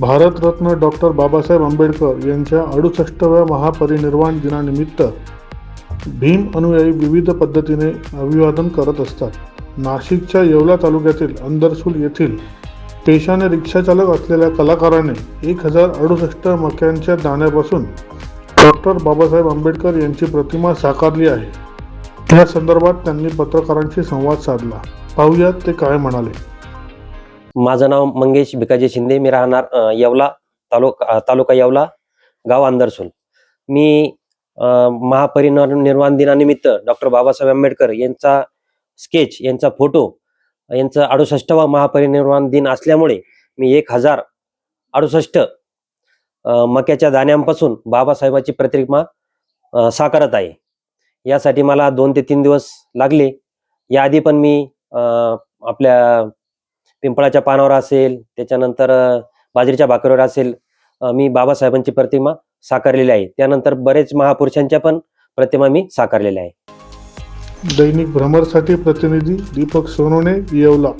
Bharat Ratna doctor Babasaheb Ambedkar यांच्या अडुसष्टव्या महापरिनिर्वाण दिनानिमित्त भीम अनुयायी विविध पद्धतीने अभिवादन करत असतात. नाशिकच्या येवला तालुक्यातील अंदरसूल येथील पेशाने रिक्षाचालक असलेल्या कलाकाराने एक हजार अडुसष्ट मक्यांच्या दाण्यापासून डॉक्टर बाबासाहेब आंबेडकर यांची प्रतिमा साकारली आहे. त्या संदर्भात त्यांनी पत्रकारांशी संवाद साधला. पाहुयात ते काय म्हणाले. माझं नाव मंगेश भिकाजी शिंदे. मी राहणार येवला तालुका तालुका येवला गाव आंदरसूल. मी महापरिनिर्वाण दिनानिमित्त डॉक्टर बाबासाहेब आंबेडकर यांचा स्केच यांचा फोटो यांचा अडुसष्टवा महापरिनिर्वाण दिन असल्यामुळे मी एक हजार अडुसष्ट मक्याच्या दाण्यांपासून बाबासाहेबाची प्रतिमा साकारत आहे. यासाठी मला दोन ते तीन दिवस लागले. याआधी पण मी आपल्या पिंपळाच्या पानावर असेल त्याच्यानंतर बाजरीच्या भाकरीवर असेल मी बाबासाहेबांची प्रतिमा साकारलेली आहे. त्यानंतर बरेच महापुरुषांच्या पण प्रतिमा मी साकारलेल्या आहे. दैनिक भ्रमरसाठी प्रतिनिधी दीपक सोनोने येवला.